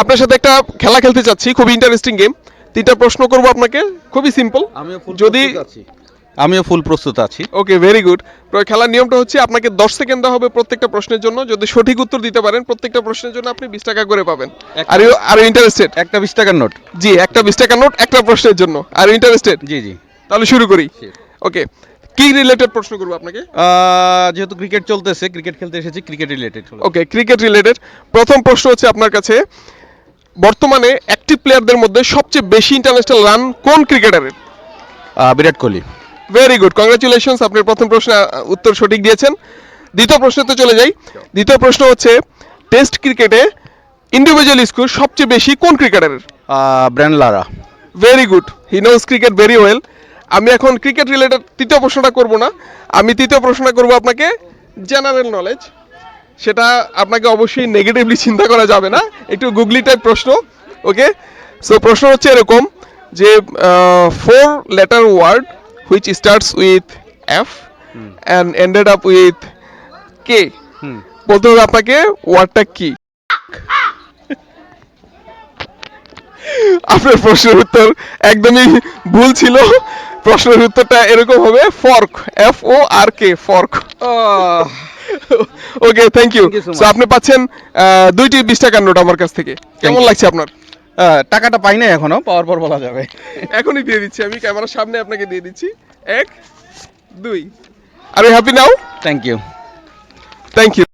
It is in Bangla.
আপনার সাথে একটা খেলা খেলতে চাচ্ছি খুবই ইন্টারেস্টিং গেম তিনটা প্রশ্ন করব আপনাকে খুবই সিম্পল যদি প্রস্তুত আছি। আমিও ফুল প্রস্তুত আছি। ওকে ভেরি গুড খেলার নিয়মটা হচ্ছে আপনাকে দশ সেকেন্ড দেওয়া হবে প্রত্যেকটা প্রশ্নের জন্য। যদি সঠিক উত্তর দিতে পারেন প্রত্যেকটা প্রশ্নের জন্য আপনি বিশ টাকা করে পাবেন। আর ইউ আর ইন্টারেস্টেড একটা বিশ টাকার নোট। জি একটা বিশ টাকার নোট একটা প্রশ্নের জন্য। আর ইন্টারেস্টেড জি জি। তাহলে শুরু করি। ওকে কি রিলেটেড প্রশ্ন করব আপনাকে? যেহেতু ক্রিকেট চলতেছে ক্রিকেট খেলতে এসেছি cricket related okay cricket related প্রথম প্রশ্ন হচ্ছে আপনার কাছে বর্তমানে অ্যাক্টিভ প্লেয়ারদের মধ্যে সবচেয়ে বেশি ইন্টারন্যাশনাল রান কোন ক্রিকেটারের Virat Kohli. Very good congratulations আপনি প্রথম প্রশ্নের আহ, উত্তর সঠিক দিয়েছেন। দ্বিতীয় প্রশ্নতে চলে যাই। দ্বিতীয় প্রশ্ন হচ্ছে টেস্ট ক্রিকেটে ইন্ডিভিজুয়াল স্কোর সবচেয়ে বেশি কোন ক্রিকেটারের Brian Lara. Very good he knows cricket very well আমি এখন ক্রিকেট রিলেটেড তৃতীয় প্রশ্নটা করব না। আমি তৃতীয় প্রশ্নটা করব আপনাকে জেনারেল নলেজ সেটা আপনাকে অবশ্যই নেগেটিভলি চিন্তা করা যাবে না। একটু গুগলি টাইপ প্রশ্ন ওকে সো প্রশ্ন হচ্ছে এরকম যে four letter word which starts with F and ended up with K বলতে হবে আপনাকে ওয়ার্ডটা কি? আপনার প্রশ্নের উত্তর একদমই ভুল ছিল। প্রশ্নের উত্তরটা এরকম হবে fork F O R K fork okay thank you so আপনি পাচ্ছেন আহ, দুইটি বিশ টাকার নোট আমার কাছ থেকে। কেমন লাগছে আপনার? টাকাটা পাই নাই এখনও পাওয়ার পর বলা যাবে। এখনই দিয়ে দিচ্ছি আমি ক্যামেরার সামনে আপনাকে দিয়ে দিচ্ছি। এক দুই। আর happy now thank you thank you